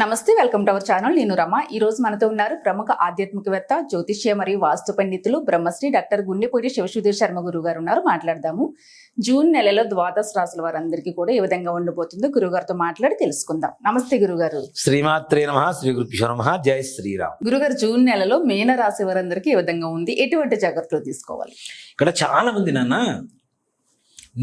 నమస్తే welcome to our channel. నేను రమ. ఈ రోజు మనతో ఉన్నారు ప్రముఖ ఆధ్యాత్మికవేత్త జ్యోతిష్య మరియు వాస్తు పండితులు బ్రహ్మశ్రీ డాక్టర్ గుండెపూడి శివసుధీర్ శర్మ గురువు గారు ఉన్నారు. మాట్లాడదాము. జూన్ నెలలో ద్వాదశ రాసుల వారందరికీ కూడా ఏ విధంగా ఉండబోతుందో గురుగారితో మాట్లాడి తెలుసుకుందాం. నమస్తే గురుగారు శ్రీమాత్రే నమ. శ్రీ గురుభ్యో నమ. జై శ్రీరామ్. గురుగారు జూన్ నెలలో మీన రాశి వారందరికీ ఏ విధంగా ఉంది? ఎటువంటి జాగ్రత్తలు తీసుకోవాలి? ఇక్కడ చాలా మంది నాన్న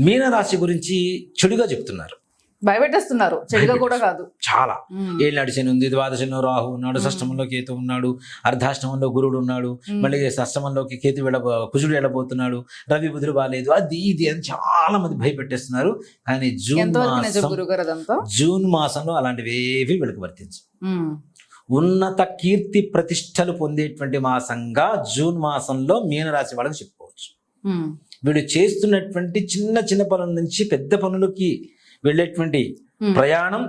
మీనరాశి గురించి చెడుగా చెప్తున్నారు. భయపెట్టేస్తున్నారు. చెడుగా కూడా కాదు. చాలా. ఉమ్, ఏళ్ళనాడు శని ఉంది ద్వాదశంలో రాహు ఉన్నాడు షష్టమంలో కేతు ఉన్నాడు అర్ధాష్టమంలో గురుడు ఉన్నాడు మళ్ళీ షష్టమంలోకి కేతు వెళ్ళ కుజుడు వెళ్ళబోతున్నాడు రవి బుధుడు బాగాలేదు అది ఇది అని చాలా మంది భయపెట్టేస్తున్నారు. కానీ జూన్ మాసం జూన్ మాసంలో అలాంటివి ఏవి ఉమ్, ఉన్నత కీర్తి ప్రతిష్టలు పొందేటువంటి మాసంగా జూన్ మాసంలో మీనరాశి వాళ్ళకి చెప్పుకోవచ్చు. వీడు చేస్తున్నటువంటి చిన్న చిన్న పనుల నుంచి పెద్ద పనులకి వెళ్ళేటువంటి ప్రయాణం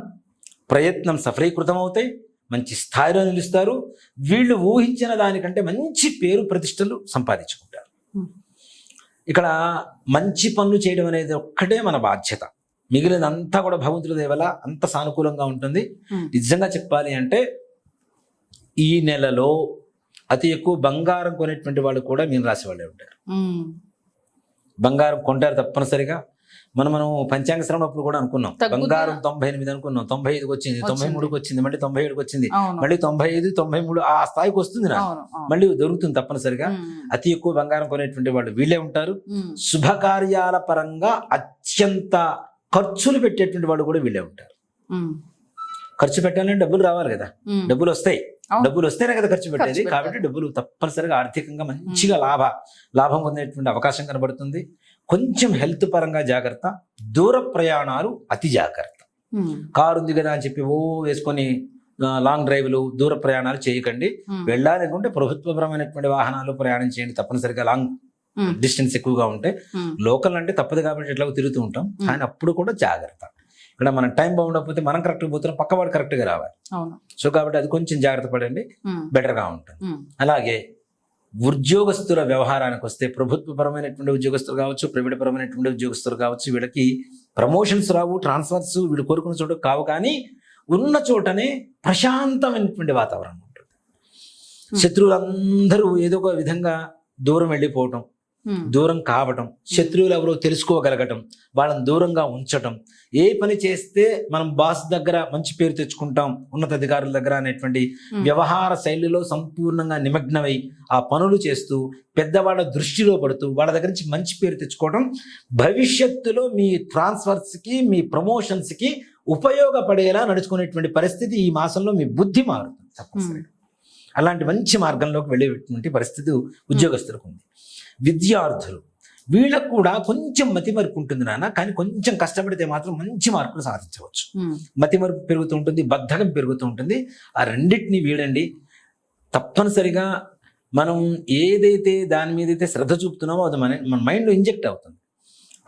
ప్రయత్నం సఫలీకృతం అవుతాయి మంచి స్థాయిలో నిలుస్తారు. వీళ్ళు ఊహించిన దానికంటే మంచి పేరు ప్రతిష్టలు సంపాదించుకుంటారు. ఇక్కడ మంచి పనులు చేయడం అనేది ఒక్కటే మన బాధ్యత. మిగిలినంతా కూడా భగవంతుడి దయ వల్ల అంత సానుకూలంగా ఉంటుంది. నిజంగా చెప్పాలి అంటే ఈ నెలలో అతి ఎక్కువ బంగారం కొనేటువంటి వాళ్ళు కూడా మీన రాశి వాళ్ళే ఉంటారు. బంగారం కొంటారు తప్పనిసరిగా. మనం మనం పంచాంగ శ్రవణం అప్పుడు కూడా అనుకున్నాం. బంగారం తొంభై ఎనిమిది అనుకున్నాం. తొంభై ఐదుకి వచ్చింది. తొంభై. మూడుకి వచ్చింది. మళ్ళీ తొంభై ఏడుకి వచ్చింది మళ్ళీ తొంభై ఐదు తొంభై మూడు ఆ స్థాయికి వస్తుంది అవును. మళ్ళీ దొరుకుతుంది తప్పనిసరిగా. అతి ఎక్కువ బంగారం కొనేటువంటి వాళ్ళు వీళ్ళే ఉంటారు. శుభకార్యాల పరంగా అత్యంత ఖర్చులు పెట్టేటువంటి వాళ్ళు కూడా వీళ్ళే ఉంటారు. ఖర్చు పెట్టాలంటే డబ్బులు రావాలి కదా. డబ్బులు వస్తాయి. డబ్బులు వస్తేనే కదా ఖర్చు పెట్టేది. కాబట్టి డబ్బులు తప్పనిసరిగా ఆర్థికంగా మంచిగా లాభ లాభం పొందేటువంటి అవకాశం కనబడుతుంది. కొంచెం హెల్త్ పరంగా జాగ్రత్త దూర ప్రయాణాలు అతి జాగ్రత్త. కారు ఉంది కదా అని చెప్పి ఓ వేసుకొని లాంగ్ డ్రైవ్లు దూర ప్రయాణాలు చేయకండి. ఉమ్, వెళ్ళాలి అనుకుంటే ప్రభుత్వపరమైనటువంటి వాహనాలు ప్రయాణం చేయండి తప్పనిసరిగా. లాంగ్ డిస్టెన్స్ ఎక్కువగా ఉంటే లోకల్ అంటే తప్పదు కాబట్టి ఎట్లా తిరుగుతూ ఉంటాం. కానీ అప్పుడు కూడా జాగ్రత్త. ఇక్కడ మన టైం బాగుండకపోతే మనం కరెక్ట్గా పోతున్నాం పక్కవాడు కరెక్ట్గా రావాలి. సో కాబట్టి అది కొంచెం జాగ్రత్త పడండి. బెటర్గా ఉంటుంది. అలాగే ఉద్యోగస్తుల వ్యవహారానికి వస్తే ప్రభుత్వపరమైనటువంటి ఉద్యోగస్తులు కావచ్చు ప్రైవేట్ పరమైనటువంటి ఉద్యోగస్తులు కావచ్చు వీళ్ళకి ప్రమోషన్స్ రావు ట్రాన్స్ఫర్స్ వీళ్ళు కోరుకున్న చోట కావు. కానీ ఉన్న చోటనే ప్రశాంతమైనటువంటి వాతావరణం ఉంటుంది. శత్రువులందరూ ఏదో ఒక విధంగా దూరం వెళ్ళిపోవటం దూరం కావటం శత్రువులు ఎవరో తెలుసుకోగలగటం వాళ్ళని దూరంగా ఉంచటం ఏ పని చేస్తే మనం బాస్ దగ్గర మంచి పేరు తెచ్చుకుంటాం ఉన్నతాధికారుల దగ్గర అనేటువంటి వ్యవహార శైలిలో సంపూర్ణంగా నిమగ్నమై ఆ పనులు చేస్తూ పెద్దవాళ్ళ దృష్టిలో పడుతూ వాళ్ళ దగ్గర నుంచి మంచి పేరు తెచ్చుకోవడం భవిష్యత్తులో మీ ట్రాన్స్ఫర్స్కి మీ ప్రమోషన్స్కి ఉపయోగపడేలా నడుచుకునేటువంటి పరిస్థితి ఈ మాసంలో మీ బుద్ధి మారుతుంది తప్పనిసరిగా. అలాంటి మంచి మార్గంలోకి వెళ్ళేటువంటి పరిస్థితి ఉద్యోగస్తులకు ఉంది. విద్యార్థులు. వీళ్ళకు కూడా కొంచెం మతిమరుపు ఉంటుంది నాన్న కానీ కొంచెం కష్టపడితే మాత్రం మంచి మార్కులు సాధించవచ్చు. మతిమరుపు పెరుగుతూ ఉంటుంది బద్ధకం పెరుగుతూ ఉంటుంది. ఆ రెండింటిని వీడండి. తప్పనిసరిగా మనం ఏదైతే దాని మీద అయితే శ్రద్ధ చూపుతున్నామో అది మన మన మైండ్లో ఇంజెక్ట్ అవుతుంది.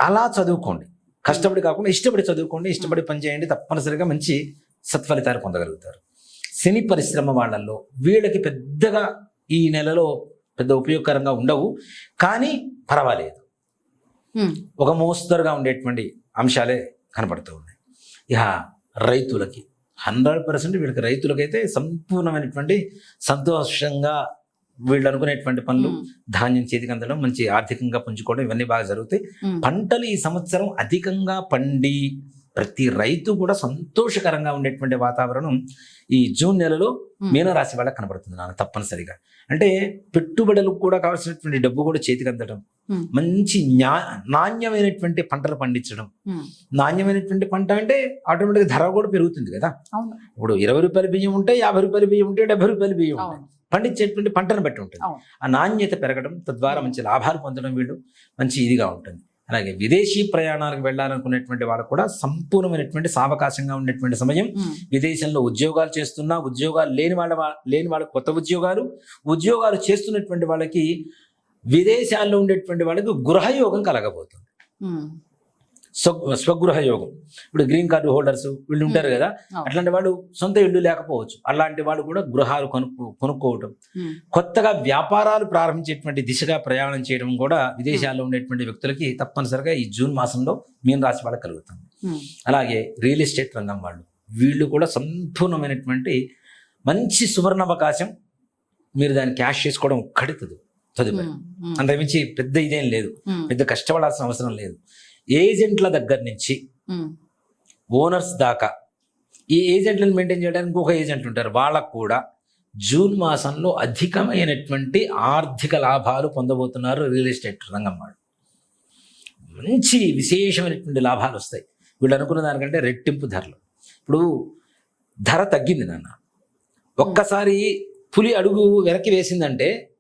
అలా చదువుకోండి. కష్టపడి కాకుండా ఇష్టపడి చదువుకోండి ఇష్టపడి పని చేయండి తప్పనిసరిగా మంచి సత్ఫలితాలు పొందగలుగుతారు. సినీ పరిశ్రమ వాళ్ళల్లో వీళ్ళకి పెద్దగా ఈ నెలలో పెద్ద ఉపయోగకరంగా ఉండవు. కానీ పర్వాలేదు. ఒక మోస్తరుగా ఉండేటువంటి అంశాలే కనపడుతూ ఉన్నాయి. ఇక రైతులకి హండ్రెడ్ పర్సెంట్ వీళ్ళకి రైతులకైతే సంపూర్ణమైనటువంటి సంతోషంగా వీళ్ళు అనుకునేటువంటి పనులు ధాన్యం చేతికి అందడం మంచి ఆర్థికంగా పుంజుకోవడం ఇవన్నీ బాగా జరుగుతాయి. పంటలు ఈ సంవత్సరం అధికంగా పండి ప్రతి రైతు కూడా సంతోషకరంగా ఉండేటువంటి వాతావరణం ఈ జూన్ నెలలో మీనరాశి వాళ్ళకి కనబడుతుంది నాన్న తప్పనిసరిగా. అంటే పెట్టుబడులకు కూడా కావాల్సినటువంటి డబ్బు కూడా చేతికి అందడం మంచి నాణ్యమైనటువంటి పంటలు పండించడం. నాణ్యమైనటువంటి పంట అంటే ఆటోమేటిక్గా ధర కూడా పెరుగుతుంది కదా. ఇప్పుడు ఇరవై రూపాయల బియ్యం ఉంటే యాభై రూపాయల బియ్యం ఉంటే డెబ్బై రూపాయల బియ్యం ఉంటాయి పండించేటువంటి పంటను బట్టి ఉంటుంది. ఆ నాణ్యత పెరగడం తద్వారా మంచి లాభాలు పొందడం వీళ్ళు మంచి ఇదిగా ఉంటుంది. అలాగే విదేశీ ప్రయాణాలకు వెళ్ళాలనుకునేటువంటి వాళ్ళకు కూడా సంపూర్ణమైనటువంటి సావకాశంగా ఉండేటువంటి సమయం. విదేశంలో ఉద్యోగాలు చేస్తున్నా ఉద్యోగాలు లేని వాళ్ళ లేని వాళ్ళకి కొత్త ఉద్యోగాలు ఉద్యోగాలు చేస్తున్నటువంటి వాళ్ళకి విదేశాల్లో ఉండేటువంటి వాళ్ళకి గృహయోగం కలగబోతుంది. స్వగృహ యోగం. ఇప్పుడు గ్రీన్ కార్డు హోల్డర్స్ వీళ్ళు ఉంటారు కదా. అట్లాంటి వాళ్ళు సొంత ఇల్లు లేకపోవచ్చు. అలాంటి వాళ్ళు కూడా గృహాలు కొనుక్కో కొనుక్కోవటం. కొత్తగా వ్యాపారాలు ప్రారంభించేటువంటి దిశగా ప్రయాణం చేయడం కూడా విదేశాల్లో ఉండేటువంటి వ్యక్తులకి తప్పనిసరిగా ఈ జూన్ మాసంలో మీన రాశి వాళ్ళకి కలుగుతుంది. అలాగే రియల్ ఎస్టేట్ రంగం వాళ్ళు వీళ్ళు కూడా సంపూర్ణమైనటువంటి మంచి సువర్ణ అవకాశం మీరు దాన్ని క్యాష్ చేసుకోవడం ఒక్కటి తదు తదుపరి. అంతకుమించి పెద్ద ఇదేం లేదు. పెద్ద కష్టపడాల్సిన అవసరం లేదు. ఏజెంట్ల దగ్గర నుంచి ఓనర్స్ దాకా ఈ ఏజెంట్లను మెయింటైన్ చేయడానికి ఇంకొక ఏజెంట్ ఉంటారు. వాళ్ళకు కూడా జూన్ మాసంలో అధికమైనటువంటి ఆర్థిక లాభాలు పొందబోతున్నారు రియల్ ఎస్టేట్ రంగం వాళ్ళు. మంచి విశేషమైనటువంటి లాభాలు వస్తాయి. వీళ్ళు అనుకున్న దానికంటే రెట్టింపు ధరలు. ఇప్పుడు ధర తగ్గింది నాన్న. ఒక్కసారి పులి అడుగు వెనక్కి వేసిందంటే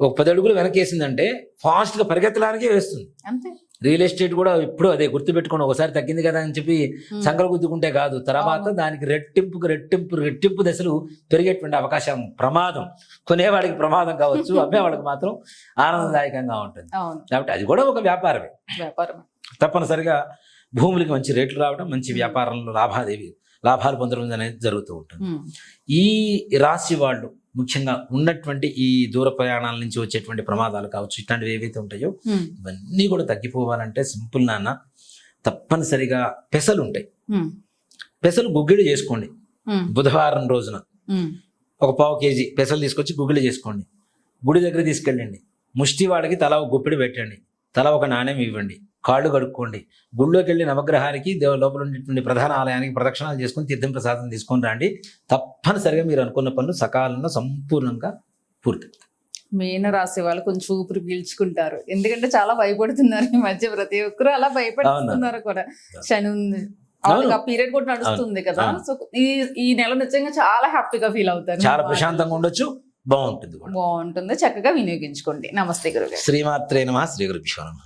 ఒక పది అడుగులు వెనక్కి వేసిందంటే ఫాస్ట్గా పరిగెత్తడానికే వేస్తుంది. అంతే. రియల్ ఎస్టేట్ కూడా ఎప్పుడు అదే గుర్తుపెట్టుకోండి ఒకసారి తగ్గింది కదా అని చెప్పి సంకలు గుద్దుకుంటే కాదు. తర్వాత. దానికి రెట్టింపుకు రెట్టింపు రెట్టింపు దశలు పెరిగేటువంటి అవకాశం ప్రమాదం. కొనేవాడికి ప్రమాదం కావచ్చు అమ్మేవాడికి మాత్రం ఆనందదాయకంగా ఉంటుంది. కాబట్టి అది కూడా ఒక వ్యాపారమే. వ్యాపారం తప్పనిసరిగా భూములకి మంచి రేట్లు రావడం మంచి వ్యాపారంలో లాభాదేవి లాభాలు పొందడం అనేది జరుగుతూ ఉంటుంది. ఈ రాశి వాళ్ళు ముఖ్యంగా ఉన్నటువంటి ఈ దూర ప్రయాణాల నుంచి వచ్చేటువంటి ప్రమాదాలు కావచ్చు ఇట్లాంటివి ఏవైతే ఉంటాయో ఇవన్నీ కూడా తగ్గిపోవాలంటే సింపుల్ నాన్న తప్పనిసరిగా పెసలు ఉంటాయి. పెసలు గుగ్గిడి చేసుకోండి. బుధవారం రోజున ఒక పావు కేజీ పెసలు తీసుకొచ్చి గుగ్గిడి చేసుకోండి. గుడి దగ్గర తీసుకెళ్ళండి. ముష్టి వాడికి తల ఒక గుప్పిడి పెట్టండి. తల ఒక నాణ్యం ఇవ్వండి కాళ్ళు కడుక్కోండి. గుళ్ళోకి వెళ్ళి నవగ్రహానికి దేవ లోపల ఉండేటువంటి ప్రధాన ఆలయానికి ప్రదక్షిణాలు చేసుకొని తీర్థం ప్రసాదం తీసుకొని రండి. తప్పనిసరిగా మీరు అనుకున్న పనులు సకాలంలో సంపూర్ణంగా పూర్తి మీన రాసే వాళ్ళు కొంచెం ఊపిరి పీల్చుకుంటారు. ఎందుకంటే చాలా భయపడుతున్నారు ఈ మధ్య ప్రతి ఒక్కరు అలా భయపడుతున్నారు కూడా. శని ఉంది. పీరియడ్ కూడా నడుస్తుంది కదా. సో ఈ ఈ నెల నిజంగా చాలా హ్యాపీగా ఫీల్ అవుతారు చాలా ప్రశాంతంగా ఉండొచ్చు. బాగుంటుంది బాగుంటుంది. చక్కగా వినియోగించుకోండి. నమస్తే గురుగారు. శ్రీమాత్రే నమ. శ్రీ గురుభ్యో నమః.